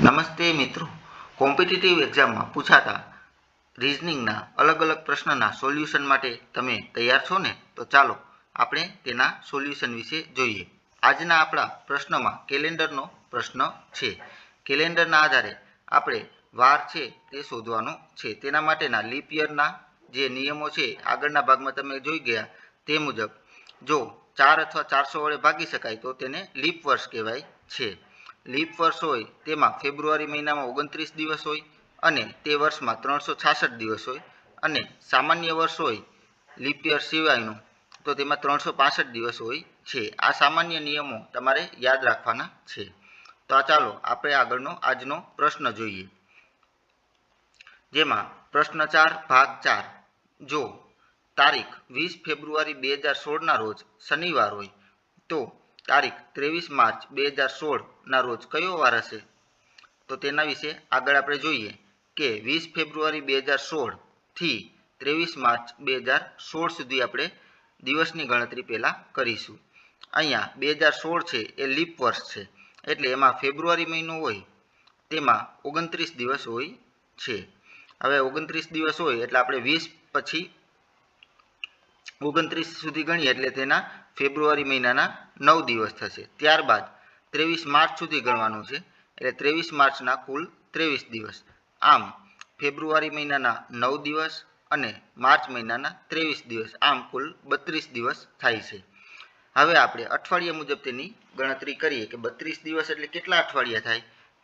નમસ્તે મિત્રો. કોમ્પિટિટિવ એક્ઝામમાં પૂછાતા રિઝનિંગના અલગ અલગ પ્રશ્નના સોલ્યુશન માટે તમે તૈયાર છો ને? તો ચાલો આપણે તેના સોલ્યુશન વિશે જોઈએ. આજના આપણા પ્રશ્નમાં કેલેન્ડરનો પ્રશ્ન છે. કેલેન્ડરના આધારે આપણે વાર છે તે શોધવાનો છે. તેના માટેના લીપ યરના જે નિયમો છે આગળના ભાગમાં તમે જોઈ ગયા તે મુજબ જો ચાર અથવા ચારસો વડે ભાગી શકાય તો તેને લીપ વર્ષ કહેવાય છે. લીપ વર્ષ હોય તેમાં ફેબ્રુઆરી મહિનામાં ઓગણત્રીસ દિવસ હોય અને તે વર્ષમાં ત્રણસો છાસઠ દિવસ હોય અને સામાન્ય વર્ષ હોય લીપ સિવાયનું તો તેમાં ત્રણસો પાસઠ દિવસ હોય છે. આ સામાન્ય નિયમો તમારે યાદ રાખવાના છે. તો ચાલો આપણે આગળનો આજનો પ્રશ્ન જોઈએ. જેમાં પ્રશ્ન ચાર, ભાગ ચાર. જો તારીખ વીસ ફેબ્રુઆરી બે હજાર સોળના રોજ શનિવાર હોય, તો તારીખ ત્રેવીસ માર્ચ બે હજાર સોળના રોજ કયો વાર હશે? તો તેના વિશે આગળ આપણે જોઈએ કે વીસ ફેબ્રુઆરી બે હજાર સોળથી ત્રેવીસ માર્ચ બે હજાર સોળ સુધી આપણે દિવસની ગણતરી પહેલાં કરીશું. અહીંયા બે હજાર સોળ છે એ લીપ વર્ષ છે, એટલે એમાં ફેબ્રુઆરી મહિનો હોય, તેમાં ઓગણત્રીસ દિવસ હોય છે. હવે ઓગણત્રીસ દિવસ હોય એટલે આપણે વીસ પછી ઓગણત્રીસ સુધી ગણીએ એટલે તેના ફેબ્રુઆરી મહિનાના નવ દિવસ થશે. ત્યારબાદ ત્રેવીસ માર્ચ સુધી ગણવાનું છે. એટલે ત્રેવીસ માર્ચના કુલ ત્રેવીસ દિવસ. આમ, ફેબ્રુઆરી મહિનાના નવ દિવસ અને માર્ચ મહિનાના ત્રેવીસ દિવસ. આમ કુલ બત્રીસ દિવસ થાય છે. હવે આપણે અઠવાડિયા મુજબ તેની ગણતરી કરીએ કે બત્રીસ દિવસ એટલે કેટલા અઠવાડિયા થાય?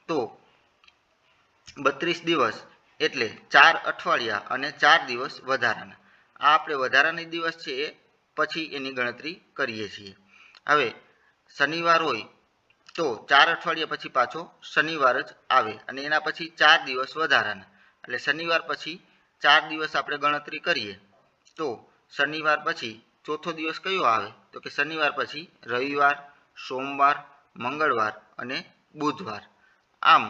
તો બત્રીસ દિવસ એટલે ચાર અઠવાડિયા અને ચાર દિવસ વધારાના. આ આપણે વધારાની દિવસ છે એ પછી એની ગણતરી કરીએ છીએ. હવે શનિવાર હોય તો ચાર અઠવાડિયા પછી પાછો શનિવાર જ આવે અને એના પછી ચાર દિવસ વધારાના. એટલે શનિવાર પછી ચાર દિવસ આપણે ગણતરી કરીએ તો શનિવાર પછી ચોથો દિવસ કયો આવે? તો કે શનિવાર પછી રવિવાર, સોમવાર, મંગળવાર અને બુધવાર. આમ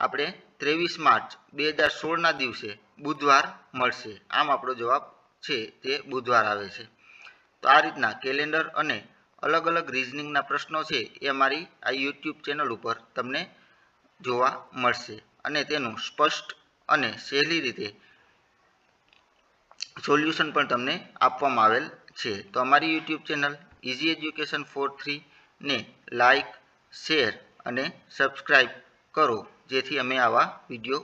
આપણે ત્રેવીસ માર્ચ બે હજાર સોળના દિવસે બુધવાર મળશે. આમ આપણો જવાબ છે તે બુધવાર આવે છે. તો આ રીતના કેલેન્ડર અને અલગ અલગ રિઝનિંગના પ્રશ્નો છે એ મારી આ યુટ્યુબ ચેનલ ઉપર તમને જોવા મળશે. અને તેનું સ્પષ્ટ અને સહેલી રીતે સોલ્યુશન પણ તમને આપવામાં આવેલ છે. તો અમારી YouTube channel Easy Education four થ્રીને like share અને સબસ્ક્રાઈબ કરો. જેથી અમે આવા વીડિયો